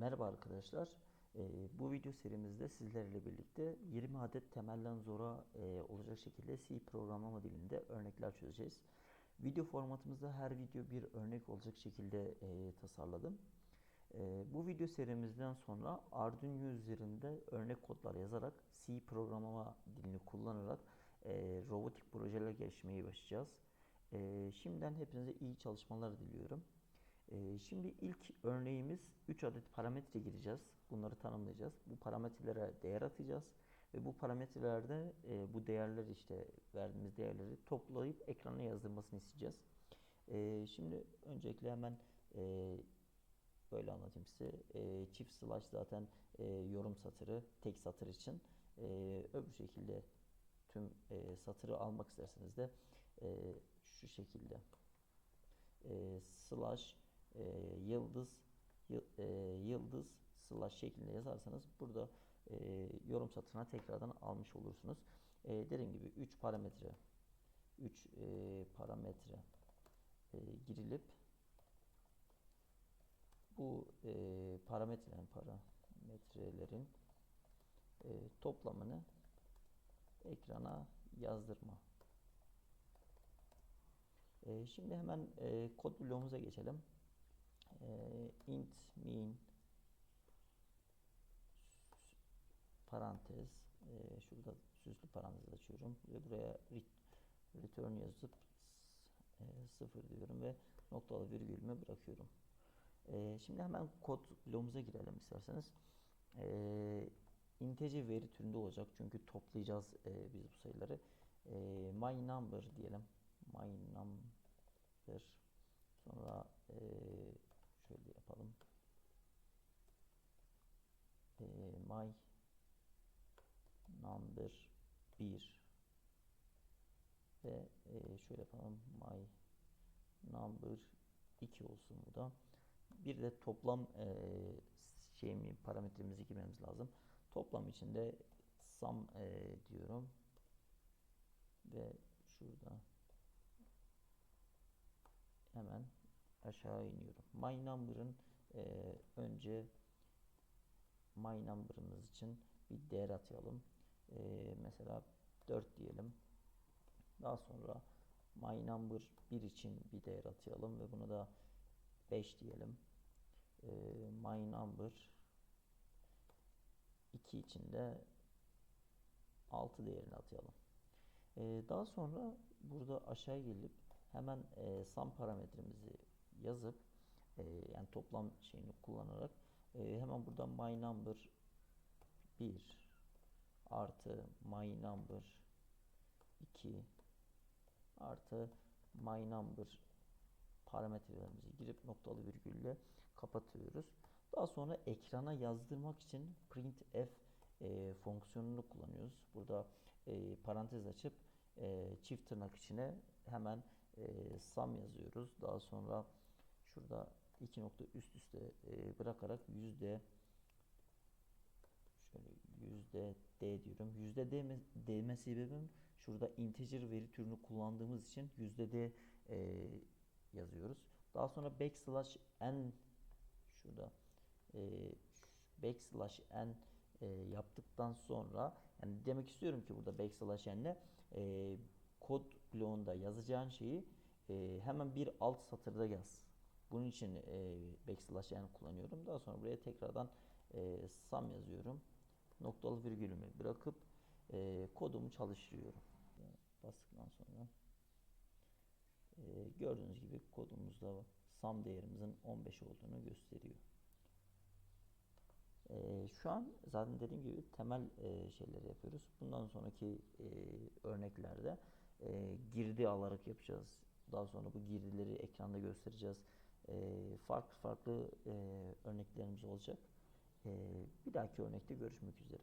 Merhaba arkadaşlar. Ee, bu video serimizde sizlerle birlikte 20 adet temelden zora e, olacak şekilde C programlama dilinde örnekler çözeceğiz. Video formatımızda her video bir örnek olacak şekilde e, tasarladım. E, bu video serimizden sonra Arduino üzerinde örnek kodlar yazarak C programlama dilini kullanarak e, robotik projeler geliştirmeye başlayacağız. E, şimdiden hepinize iyi çalışmalar diliyorum. Ee, şimdi ilk örneğimiz 3 adet parametre gireceğiz. Bunları tanımlayacağız. Bu parametrelere değer atacağız. Ve bu parametrelerde e, bu değerler işte verdiğimiz değerleri toplayıp ekrana yazdırmasını isteyeceğiz. E, şimdi öncelikle hemen e, böyle anlatayım size. E, çift slash zaten yorum satırı tek satır için. Öbür şekilde tüm satırı almak isterseniz de şu şekilde slash e, yıldız e, yıldız slash şeklinde yazarsanız burada e, yorum satırına tekrardan almış olursunuz. E, dediğim gibi 3 parametre 3 e, parametre girilip bu e, parametrelerin parametrelerin toplamını ekrana yazdırma. Şimdi hemen kod bloğumuza geçelim e, int min parantez e, şurada süslü parantez açıyorum ve buraya return yazıp e, sıfır diyorum ve noktalı virgülümü bırakıyorum. E, şimdi hemen kod bloğumuza girelim isterseniz. E, integer veri türünde olacak çünkü toplayacağız e, biz bu sayıları. E, my number diyelim. My number sonra e, Şöyle yapalım. E, my number 1 ve e, şöyle yapalım. My number 2 olsun bu da. Bir de toplam e, şeyimi parametremizi girmemiz lazım. Toplam içinde sum e, diyorum. Ve şurada hemen aşağı iniyorum. My number'ın e, önce my number'ımız için bir değer atayalım. E, mesela 4 diyelim. Daha sonra my number 1 için bir değer atayalım ve bunu da 5 diyelim. E, my number 2 için de 6 değerini atayalım. E, daha sonra burada aşağı gelip hemen e, sum parametremizi yazıp e, yani toplam şeyini kullanarak e, hemen buradan my number 1 artı my number 2 artı my number parametrelerimizi girip noktalı virgülle kapatıyoruz. Daha sonra ekrana yazdırmak için printf e, fonksiyonunu kullanıyoruz. Burada e, parantez açıp e, çift tırnak içine hemen e, sum yazıyoruz. Daha sonra şurada iki nokta üst üste e, bırakarak yüzde şöyle yüzde d diyorum. Yüzde d değme sebebim şurada integer veri türünü kullandığımız için yüzde d e, yazıyoruz. Daha sonra backslash n şurada e, backslash n e, yaptıktan sonra yani demek istiyorum ki burada backslash n'le e, kod bloğunda yazacağın şeyi e, hemen bir alt satırda yaz. Bunun için e, backslash n kullanıyorum. Daha sonra buraya tekrardan e, sum yazıyorum. Noktalı virgülümü bırakıp e, kodumu çalıştırıyorum. Bastıktan sonra e, gördüğünüz gibi kodumuzda sum değerimizin 15 olduğunu gösteriyor. E, şu an zaten dediğim gibi temel e, şeyleri yapıyoruz. Bundan sonraki e, örneklerde e, girdi alarak yapacağız. Daha sonra bu girdileri ekranda göstereceğiz. E, farklı farklı e, örneklerimiz olacak. E, bir dahaki örnekte görüşmek üzere.